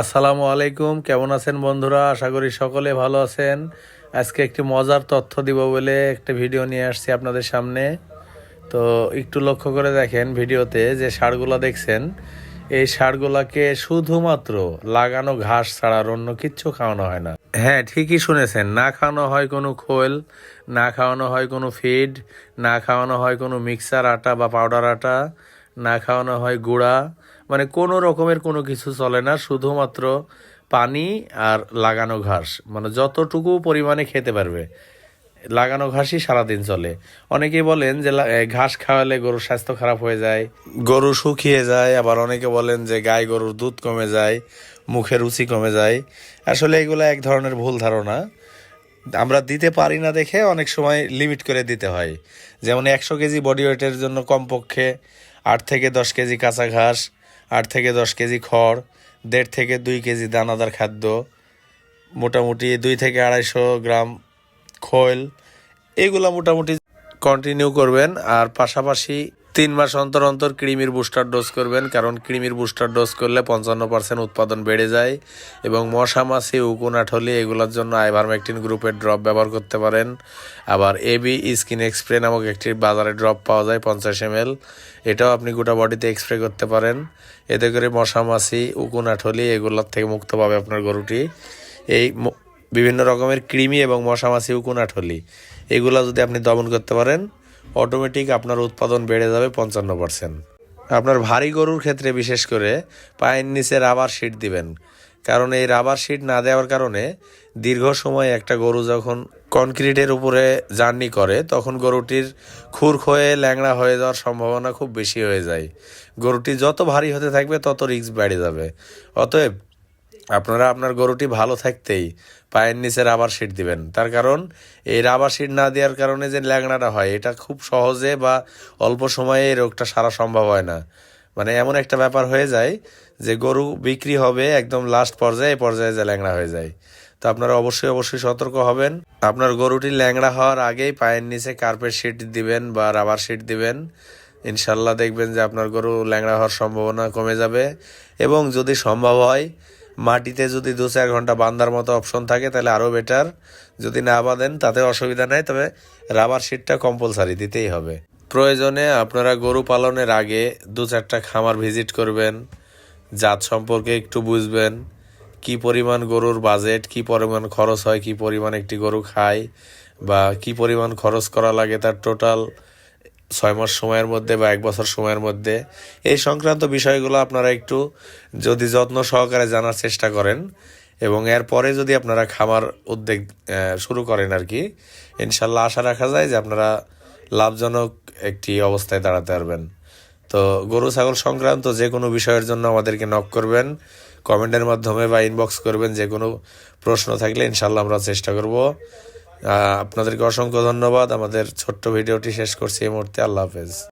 আসসালামু আলাইকুম। কেমন আছেন বন্ধুরা? আশা করি সকলে ভালো আছেন। আজকে একটি মজার তথ্য দিব বলে একটা ভিডিও নিয়ে আসছি আপনাদের সামনে। তো একটু লক্ষ্য করে দেখেন ভিডিওতে যে ষাঁড়গুলা দেখছেন। এই ষাঁড়গুলাকে শুধুমাত্র লাগানো ঘাস ছাড়া আর অন্য কিচ্ছু খাওয়ানো হয় না। হ্যাঁ ঠিকই শুনেছেন। না খাওয়ানো হয় কোনো খোল, না খাওয়ানো হয় কোনো ফিড, না খাওয়ানো হয় কোনো মিক্সার আটা বা পাউডার আটা, না খাওয়ানো হয় গুঁড়া মানে কোনো রকমের কোনো কিছু চলে না, শুধুমাত্র পানি আর লাগানো ঘাস। মানে যতটুকু পরিমাণে খেতে পারবে, লাগানো ঘাসই সারাদিন চলে। অনেকেই বলেন যে ঘাস খাওয়ালে গরুর স্বাস্থ্য খারাপ হয়ে যায়। গরু শুকিয়ে যায়, আবার অনেকে বলেন যে গায়ে গরুর দুধ কমে যায়, মুখের রুচি কমে যায়। আসলে এগুলো এক ধরনের ভুল ধারণা। আমরা দিতে পারি না দেখে অনেক সময় লিমিট করে দিতে হয়। যেমন একশো কেজি বডি ওয়েটের জন্য কমপক্ষে আট থেকে দশ কেজি কাঁচা ঘাস আট থেকে দশ কেজি খড়, দেড় থেকে দুই কেজি দানাদার খাদ্য, মোটামুটি দুই থেকে আড়াইশো গ্রাম খোল, এগুলো মোটামুটি কন্টিনিউ করবেন। আর পাশাপাশি তিন মাস অন্তর অন্তর কৃমির বুস্টার ডোজ করবেন, কারণ কৃমির বুস্টার ডোজ করলে পঞ্চান্ন পার্সেন্ট উৎপাদন বেড়ে যায় এবং মশা, মাছি উকুনাঠলি এগুলোর জন্য আইভারমেকটিন গ্রুপের ড্রপ ব্যবহার করতে পারেন। আবার এবি স্কিন এক্সপ্রে নামক একটি বাজারে ড্রপ পাওয়া যায় পঞ্চাশ এম এটাও আপনি গোটা বডিতে এক্সপ্রে করতে পারেন। এতে করে মশা, মাছি উকুনাঠলি এগুলোর থেকে মুক্ত পাবে আপনার গরুটি। এই বিভিন্ন রকমের কৃমি এবং মশামাছি উকুনাঠলি এগুলো যদি আপনি দমন করতে পারেন অটোমেটিক আপনার উৎপাদন বেড়ে যাবে পঞ্চান্ন পার্সেন্ট আপনার ভারী গরুর ক্ষেত্রে বিশেষ করে পায়ের নিচে রাবার শিট দিবেন। কারণ এই রাবার শিট না দেওয়ার কারণে দীর্ঘ সময় একটা গরু যখন কনক্রিটের উপরে জার্নি করে, তখন গরুটির খুর হয়ে ল্যাংড়া হয়ে যাওয়ার সম্ভাবনা খুব বেশি হয়ে যায়। গরুটি যত ভারী হতে থাকবে, তত রিস্ক বেড়ে যাবে। অতএব আপনারা আপনার গরুটি ভালো থাকতেই পায়ের নিচে রাবার শিট দিবেন। তার কারণ, এই রাবার শিট না দেওয়ার কারণে যে ল্যাংড়াটা হয়, এটা খুব সহজে বা অল্প সময়ে এই রোগটা সারা সম্ভব হয় না। মানে এমন একটা ব্যাপার হয়ে যায় যে গরু বিক্রি হবে একদম লাস্ট পর্যায়ে পর্যায়ে যে ল্যাংড়া হয়ে যায়। তো আপনারা অবশ্যই অবশ্যই সতর্ক হবেন। আপনার গরুটি ল্যাংড়া হওয়ার আগেই পায়ের নিচে কার্পেট শিট দিবেন বা রাবার শিট দিবেন। ইনশাল্লাহ দেখবেন যে আপনার গরু ল্যাংড়া হওয়ার সম্ভাবনা কমে যাবে। এবং যদি সম্ভব হয় মাটিতে যদি দু চার ঘণ্টা বান্দার মতো অপশন থাকে, তাহলে আরও বেটার যদি না বাঁধেন, তাতে অসুবিধা নেই, তবে রাবার শিটটা কম্পালসারি দিতেই হবে। প্রয়োজনে আপনারা গরু পালনের আগে দু চারটা খামার ভিজিট করবেন, জাত সম্পর্কে একটু বুঝবেন, কি পরিমাণ গরুর বাজেট কি পরিমাণ খরচ হয়, কি পরিমাণ একটি গরু খায়, বা কি পরিমাণ খরচ করা লাগে তার টোটাল ছয় মাস সময়ের মধ্যে বা এক বছর সময়ের মধ্যে এই সংক্রান্ত বিষয়গুলো আপনারা একটু যদি যত্ন সহকারে জানার চেষ্টা করেন এবং এরপরে যদি আপনারা খামার উদ্যোগ শুরু করেন আর কি, ইনশাল্লাহ আশা রাখা যায় যে আপনারা লাভজনক একটি অবস্থায় দাঁড়াতে পারবেন। তো গরু, ছাগল সংক্রান্ত যে কোনো বিষয়ের জন্য আমাদেরকে নক করবেন কমেন্টের মাধ্যমে বা ইনবক্স করবেন, যে কোনো প্রশ্ন থাকলে ইনশাল্লাহ আমরা চেষ্টা করব। আপনাদেরকে অসংখ্য ধন্যবাদ। আমাদের ছোট্ট ভিডিওটি শেষ করছি এই মুহূর্তে। আল্লাহ হাফেজ।